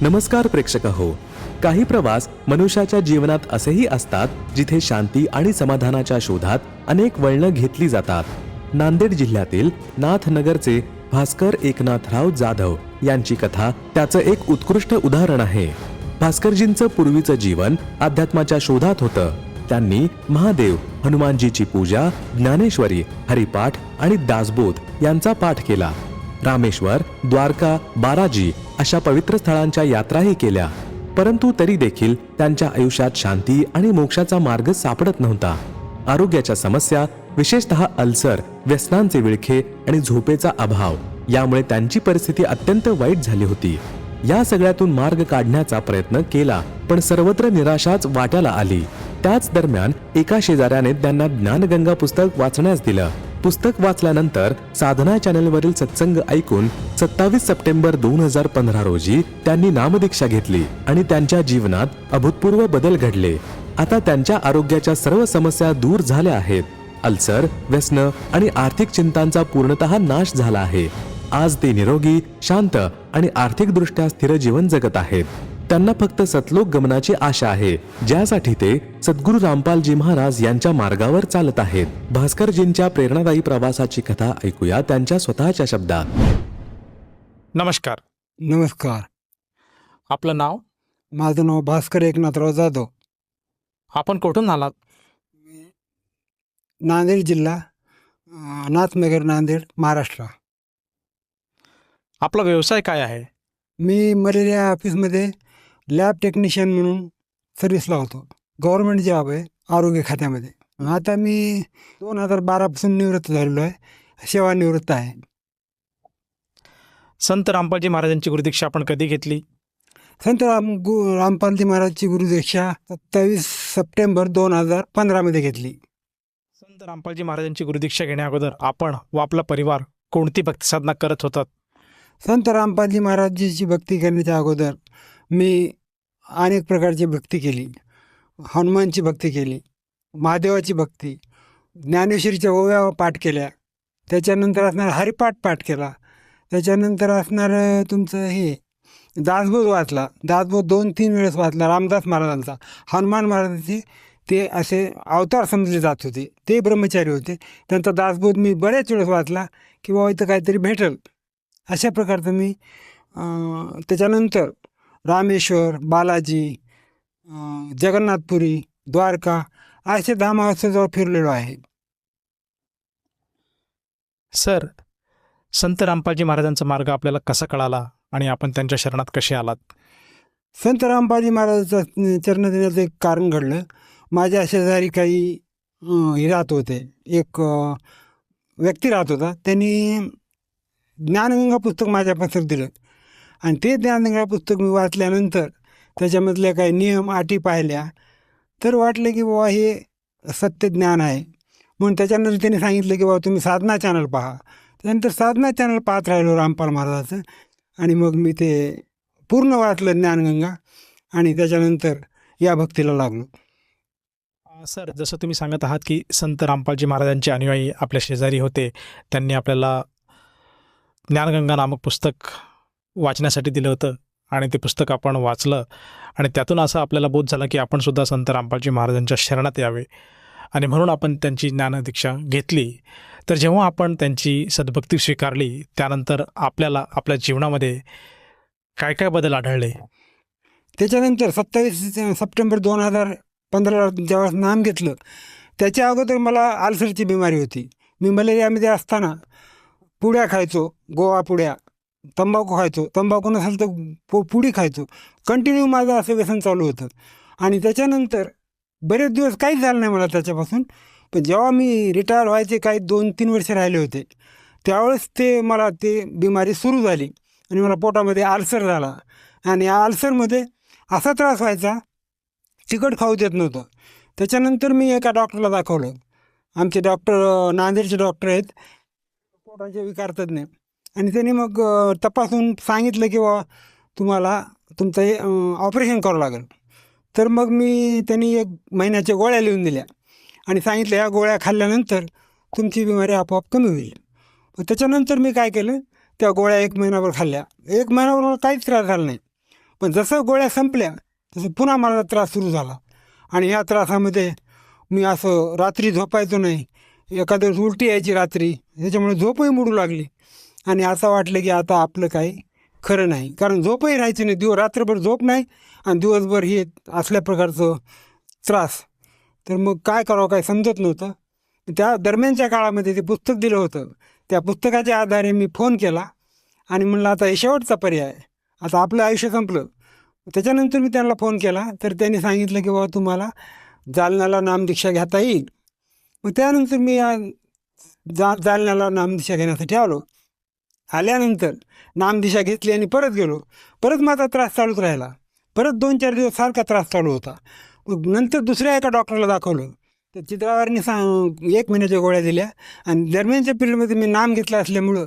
नमस्कार प्रेक्षक हो. काही प्रवास मनुष्याच्या जीवनात असेही असतात जिथे शांती आणि समाधानाच्या शोधात अनेक वळणं घेतली जातात. नांदेड जिल्ह्यातील नाथनगरचे भास्कर एकनाथराव जाधव यांची कथा त्याचं एक उत्कृष्ट उदाहरण आहे. भास्करजींचं पूर्वीचं जीवन अध्यात्माच्या शोधात होतं. त्यांनी महादेव हनुमानजीची पूजा ज्ञानेश्वरी हरिपाठ आणि दासबोध यांचा पाठ केला. रामेश्वर द्वारका बाराजी अशा पवित्र स्थळांच्या यात्राही केल्या. परंतु तरी देखील त्यांच्या आयुष्यात शांती आणि मोक्षाचा मार्ग सापडत नव्हता. आरोग्याच्या समस्या विशेषतः अल्सर व्यसनांचे विळखे आणि झोपेचा अभाव यामुळे त्यांची परिस्थिती अत्यंत वाईट झाली होती. या सगळ्यातून मार्ग काढण्याचा प्रयत्न केला पण सर्वत्र निराशाच वाट्याला आली. त्याच दरम्यान एका शेजाऱ्याने त्यांना ज्ञानगंगा पुस्तक वाचण्यास दिलं. पुस्तक वाचल्यानंतर साधना चॅनलवरील सत्संग ऐकून सत्तावीस सप्टेंबर दोन हजार पंधरा रोजी त्यांनी नामदीक्षा घेतली आणि त्यांच्या जीवनात अभूतपूर्व बदल घडले. आता त्यांच्या आरोग्याच्या सर्व समस्या दूर झाल्या आहेत. अल्सर व्यसन आणि आर्थिक चिंतांचा पूर्णतः नाश झाला आहे. आज ते निरोगी शांत आणि आर्थिकदृष्ट्या स्थिर जीवन जगत आहेत. त्यांना फक्त सतलोक गमनाची आशा आहे. ज्यासाठी ते सद्गुरू रामपालजी महाराज यांच्या मार्गावर चालत आहेत. भास्करजींच्या प्रेरणादायी प्रवासाची कथा ऐकूया त्यांच्या स्वतःच्या शब्दात. नमस्कार. नमस्कार. आपलं नाव? माझं नाव भास्कर एकनाथराव जाधव. आपण कुठून आलात? नांदेड जिल्हा नाथनगर नांदेड महाराष्ट्र. आपला व्यवसाय काय आहे? मी मलेरिया ऑफिसमध्ये लॅब टेक्निशियन म्हणून सर्व्हिसला होतो गव्हर्नमेंट जॉब आहे आरोग्य खात्यामध्ये. आता मी दोन हजार बारापासून निवृत्त झालेलो आहे सेवानिवृत्त आहे. संत रामपालजी महाराजांची गुरुदीक्षा आपण कधी घेतली? संत राम गु रामपालजी महाराजची गुरुदीक्षा सत्तावीस सप्टेंबर दोन हजार पंधरामध्ये घेतली. संत रामपालजी महाराजांची गुरुदीक्षा घेण्या अगोदर आपण व आपला परिवार कोणती भक्ती साधना करत होतात? संत रामपालजी महाराजांची भक्ती करण्याच्या अगोदर मी अनेक प्रकारची भक्ती केली. हनुमानची भक्ती केली. महादेवाची भक्ती. ज्ञानेश्वरीच्या ओव्या पाठ केल्या. त्याच्यानंतर असणार हरिपाठ पाठ केला. त्याच्यानंतर असणार तुमचं हे दासबोध वाचला. दासबोध दोन तीन वेळेस वाचला. रामदास महाराजांचा. हनुमान महाराजांचे ते असे अवतार समजले जात होते. ते ब्रह्मचारी होते. त्यांचा दासबोध मी बऱ्याच वेळेस वाचला की बाबा इथं काहीतरी भेटल. अशा प्रकारचं मी त्याच्यानंतर रामेश्वर बालाजी जगन्नाथपुरी द्वारका असे धामावस्थेजवळ फिरलेलो आहे. सर संत रामपालजी महाराजांचा मार्ग आपल्याला कसा कळाला आणि आपण त्यांच्या शरणात कसे आलात? संत रामपालजी महाराजाचं चरण देण्याचं एक कारण घडलं. माझ्या शेजारी काही हे राहत होते. एक व्यक्ती राहत होता. त्यांनी ज्ञानगंगा पुस्तक माझ्या दिलं. आणि ते ज्ञानगंगा पुस्तक मी वाचल्यानंतर त्याच्यामधल्या काही नियम अटी पाहिल्या तर वाटलं की बाबा हे सत्य ज्ञान आहे. म्हणून त्याच्यानंतर त्यांनी सांगितलं की बाबा तुम्ही साधना चॅनल पहा. त्यानंतर साधना चॅनल पाहत राहिलो रामपाल महाराजाचं आणि मग मी ते पूर्ण वाचलं ज्ञानगंगा आणि त्याच्यानंतर या भक्तीला लागलो. सर जसं तुम्ही सांगत आहात की संत रामपालजी महाराजांचे अनुयायी आपल्या शेजारी होते त्यांनी आपल्याला ज्ञानगंगा नामक पुस्तक वाचण्यासाठी दिलं होतं आणि ते पुस्तक आपण वाचलं आणि त्यातून असं आपल्याला बोध झाला की आपण सुद्धा संत रामपालजी महाराजांच्या शरणात यावे. आणि म्हणून आपण त्यांची ज्ञानदीक्षा घेतली. तर जेव्हा आपण त्यांची सद्भक्ती स्वीकारली त्यानंतर आपल्याला आपल्या जीवनामध्ये काय काय बदल आढळले? त्याच्यानंतर सत्तावीस सप्टेंबर दोन हजार पंधराला जेव्हा नाम घेतलं त्याच्या अगोदर मला आल्सरची बिमारी होती. मी मलेरियामध्ये असताना पुड्या खायचो गोवा पुड्या. तंबाखू खायचो. तंबाखू नसेल तर पो पुडी खायचो. कंटिन्यू माझं असं व्यसन चालू होतं. आणि त्याच्यानंतर बरेच दिवस काहीच झालं नाही मला त्याच्यापासून. पण जेव्हा मी रिटायर व्हायचे काही दोन तीन वर्ष राहिले होते त्यावेळेस ते मला ते बिमारी सुरू झाली. आणि मला पोटामध्ये आल्सर झाला. आणि या आल्सरमध्ये असा त्रास व्हायचा तिखट खाऊ देत नव्हतं. त्याच्यानंतर मी एका डॉक्टरला दाखवलं. आमचे डॉक्टर नांदेडचे डॉक्टर आहेत. पोटाचे विकार तज्ज्ञ. आणि त्यांनी मग तपासून सांगितलं की बा तुम्हाला तुमचं हे ऑपरेशन करावं लागेल. तर मग मी त्यांनी एक महिन्याच्या गोळ्या लिहून दिल्या आणि सांगितलं या गोळ्या खाल्ल्यानंतर तुमची बिमारी आपोआप कमी होईल. मग त्याच्यानंतर मी काय केलं त्या गोळ्या एक महिनाभर खाल्ल्या. एक महिनाभर मला काहीच त्रास झाला नाही. पण जसं गोळ्या संपल्या तसं पुन्हा मला त्रास सुरू झाला. आणि या त्रासामध्ये मी असं रात्री झोपायचो नाही. एखाद्या उलटी यायची रात्री. त्याच्यामुळे झोपही मोडू लागली. आणि असं वाटलं की आता आपलं काही खरं नाही. कारण झोपही राहायची नाही. दिव रात्रभर झोप नाही आणि दिवसभर हे असल्या प्रकारचं त्रास. तर मग काय करावं काय समजत नव्हतं. त्या दरम्यानच्या काळामध्ये ते पुस्तक दिलं होतं. त्या पुस्तकाच्या आधारे मी फोन केला आणि म्हणलं आता हे शेवटचा पर्याय आता आपलं आयुष्य संपलं. त्याच्यानंतर मी त्यांना फोन केला. तर त्यांनी सांगितलं की बाबा तुम्हाला जालन्याला नामदीक्षा घेता येईल. मग त्यानंतर मी जा जालन्याला नामदीक्षा घेण्यासाठी आलो. आल्यानंतर नामदिशा घेतली आणि परत गेलो. परत माझा त्रास चालूच राहिला. परत दोन चार दिवस सारखा त्रास चालू होता. नंतर दुसऱ्या एका डॉक्टरला दाखवलं. तर चित्रावारीने सांग एक महिन्याच्या गोळ्या दिल्या आणि दरम्यानच्या पिरियडमध्ये मी नाम घेतलं असल्यामुळं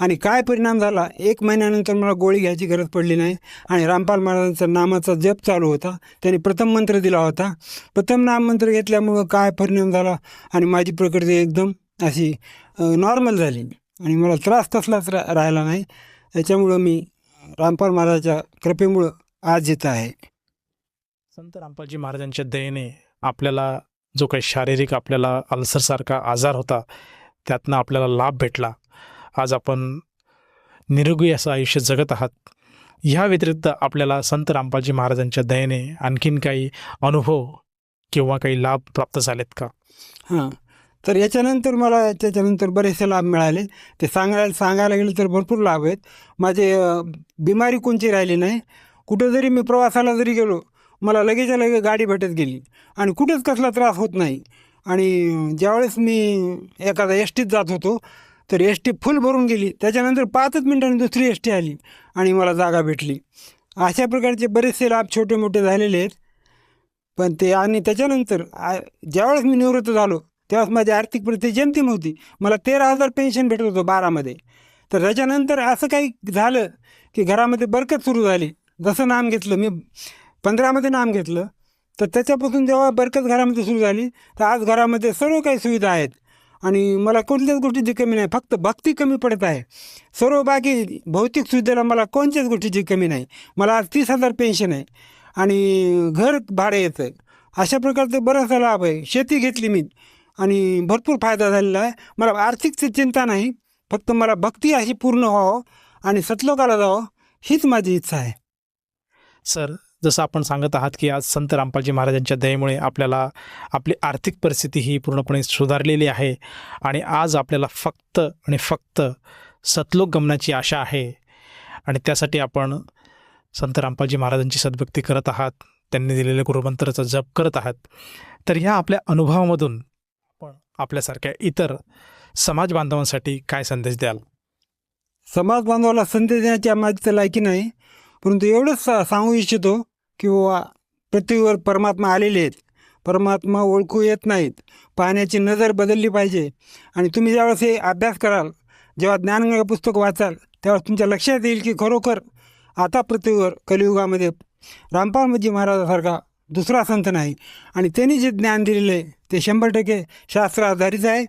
आणि काय परिणाम झाला? एक महिन्यानंतर मला गोळी घ्यायची गरज पडली नाही आणि रामपाल महाराजांचा नामाचा जप चालू होता. त्यांनी प्रथम मंत्र दिला होता. प्रथम नाम मंत्र घेतल्यामुळं काय परिणाम झाला? आणि माझी प्रकृती एकदम अशी नॉर्मल झाली. आणि मला त्रास कसलाच रा राहिला नाही. त्याच्यामुळं मी रामपाल महाराजाच्या कृपेमुळं आज येत आहे. संत रामपालजी महाराजांच्या दयेने आपल्याला जो काही शारीरिक आपल्याला अल्सरसारखा आजार होता त्यातनं आपल्याला लाभ भेटला. आज आपण निरोगी असं आयुष्य जगत आहात. ह्या व्यतिरिक्त आपल्याला संत रामपालजी महाराजांच्या दयेने आणखीन काही अनुभव किंवा काही लाभ प्राप्त झालेत का? हां. तर याच्यानंतर मला त्याच्यानंतर बरेचसे लाभ मिळाले. ते सांगायला सांगायला गेलं तर भरपूर लाभ आहेत. माझे बिमारी कोणची राहिली नाही. कुठं जरी मी प्रवासाला जरी गेलो मला लगेचच्या लगेच गाडी भेटत गेली. आणि कुठेच कसला त्रास होत नाही. आणि ज्यावेळेस मी एखादा एस टीत जात होतो तर एस टी फुल भरून गेली. त्याच्यानंतर पाचच मिनिटांनी दुसरी एस टी आली आणि मला जागा भेटली. अशा प्रकारचे बरेचसे लाभ छोटे मोठे झालेले आहेत. पण ते आणि त्याच्यानंतर आ- ज्यावेळेस मी निवृत्त झालो तेव्हाच माझी आर्थिक परिस्थिती जेमतेम होती. मला तेरा हजार पेन्शन भेटत होतं बारामध्ये. तर त्याच्यानंतर असं काही झालं की घरामध्ये बरकत सुरू झाली. जसं नाम घेतलं मी पंधरामध्ये नाम घेतलं. तर त्याच्यापासून जेव्हा बरकत घरामध्ये सुरू झाली तर आज घरामध्ये सर्व काही सुविधा आहेत. आणि मला कोणत्याच गोष्टीची कमी नाही फक्त भक्ती कमी पडत आहे. सर्व बाकी भौतिक सुविधेला मला कोणत्याच गोष्टीची कमी नाही. मला आज तीस हजार पेन्शन आहे. आणि घर भाडे येतं आहे अशा प्रकारचं बराचसा लाभ आहे. शेती घेतली मी. आणि भरपूर फायदा झालेला आहे. मला आर्थिकची चिंता नाही फक्त मला भक्ती अशी पूर्ण व्हावं आणि सतलोकाला जावं हीच माझी इच्छा आहे. सर जसं आपण सांगत आहात की आज संत रामपालजी महाराजांच्या दयेमुळे आपल्याला आपली आर्थिक परिस्थिती ही पूर्णपणे सुधारलेली आहे आणि आज आपल्याला फक्त आणि फक्त सतलोक गमनाची आशा आहे आणि त्यासाठी आपण संत रामपालजी महाराजांची सद्भक्ती करत आहात त्यांनी दिलेल्या गुरुमंत्राचा जप करत आहात तर ह्या आपल्या अनुभवामधून आपण आपल्यासारख्या इतर समाज बांधवांसाठी काय संदेश द्याल? समाज बांधवाला संदेश देण्याची माझी तर लायकी नाही परंतु एवढंच सा सांगू इच्छितो की बाबा पृथ्वीवर परमात्मा आलेले आहेत. परमात्मा ओळखू येत नाहीत. पाहण्याची नजर बदलली पाहिजे. आणि तुम्ही ज्यावेळेस हे अभ्यास कराल जेव्हा ज्ञानगंगा पुस्तक वाचाल तेव्हा तुमच्या लक्षात येईल की खरोखर आता पृथ्वीवर कलियुगामध्ये रामपालजी महाराजासारखा दुसरा संत नाही. आणि त्यांनी जे ज्ञान दिलेलं आहे ते शंभर टक्के शास्त्र आधारित आहे.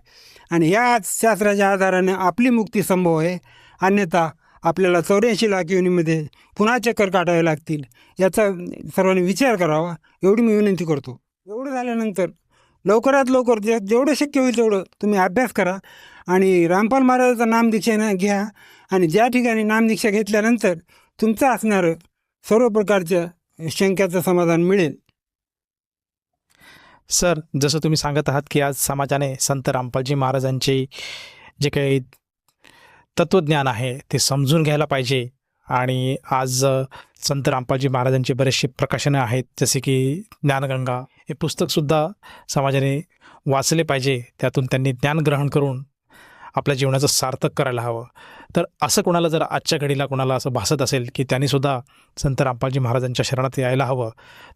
आणि या शास्त्राच्या आधाराने आपली मुक्ती संभव आहे. अन्यथा आपल्याला चौऱ्याऐंशी लाख योनीमध्ये पुन्हा चक्कर काढावे लागतील. याचा सर्वांनी विचार करावा. एवढी मी विनंती करतो. एवढं झाल्यानंतर लवकरात लवकर जे जेवढं शक्य होईल तेवढं तुम्ही अभ्यास करा. आणि रामपाल महाराजाचं नामदीक्षा घ्या. आणि ज्या ठिकाणी नामदीक्षा घेतल्यानंतर तुमचं असणारं सर्व प्रकारच्या शंक्याचं समाधान मिळेल. सर जसं तुम्ही सांगत आहात की आज समाजाने संत रामपालजी महाराजांचे जे काही तत्त्वज्ञान आहे ते समजून घ्यायला पाहिजे आणि आज संत रामपालजी महाराजांचे बरेचसे प्रकाशनं आहेत जसे की ज्ञानगंगा. हे पुस्तकसुद्धा समाजाने वाचले पाहिजे त्यातून त्यांनी ज्ञान ग्रहण करून आपल्या जीवनाचं सार्थक करायला हवं. तर असं कोणाला जर आजच्या घडीला कोणाला असं भासत असेल की त्यांनीसुद्धा संत रामपालजी महाराजांच्या शरणात यायला हवं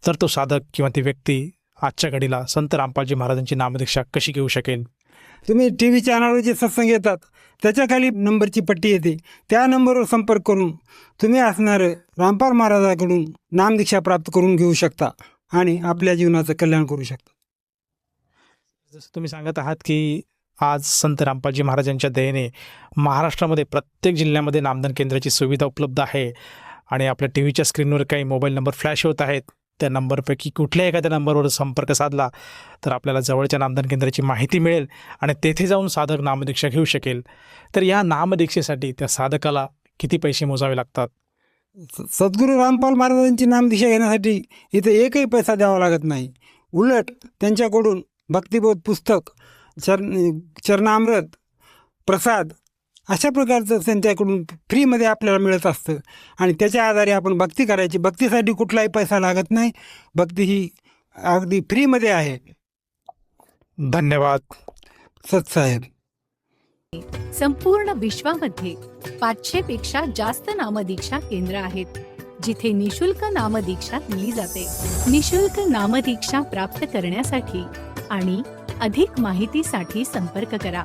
तर तो साधक किंवा ती व्यक्ती आजच्या घडीला संत रामपालजी महाराजांची नामदीक्षा कशी घेऊ शकेल? तुम्ही टी व्ही चॅनलवर जे सत्संग येतात त्याच्याखाली नंबरची पट्टी येते. त्या नंबरवर संपर्क करून तुम्ही असणारं रामपाल महाराजाकडून नामदीक्षा प्राप्त करून घेऊ शकता आणि आपल्या जीवनाचं कल्याण करू शकता. जसं तुम्ही सांगत आहात की आज संत रामपालजी महाराजांच्या दयेने महाराष्ट्रामध्ये प्रत्येक जिल्ह्यामध्ये नामदान केंद्राची सुविधा उपलब्ध आहे आणि आपल्या टी व्हीच्या स्क्रीनवर काही मोबाईल नंबर फ्लॅश होत आहेत. त्या नंबरपैकी कुठल्या एखाद्या नंबरवर संपर्क साधला तर आपल्याला जवळच्या नामदान केंद्राची माहिती मिळेल आणि तेथे जाऊन साधक नामदीक्षा घेऊ शकेल. तर या नामदीक्षेसाठी त्या साधकाला किती पैसे मोजावे लागतात? स- सद्गुरू रामपाल महाराजांची नामदिशा घेण्यासाठी इथे एकही पैसा द्यावा लागत नाही. उलट त्यांच्याकडून भक्तिबोध पुस्तक चर चरणामृत प्रसाद अशा प्रकारचं त्यांच्याकडून फ्रीमध्ये आपल्याला मिळत असतं. आणि त्याच्या आधारे आपण भक्ती करायची. भक्तीसाठी कुठलाही पैसा लागत नाही. भक्ती ही अगदी फ्रीमध्ये आहे. धन्यवाद. सत्साहेब संपूर्ण विश्वामध्ये पाचशे पेक्षा जास्त नामदीक्षा केंद्र आहेत जिथे निशुल्क नामदीक्षा दिली जाते. निशुल्क नामदीक्षा प्राप्त करण्यासाठी आणि अधिक माहितीसाठी संपर्क करा.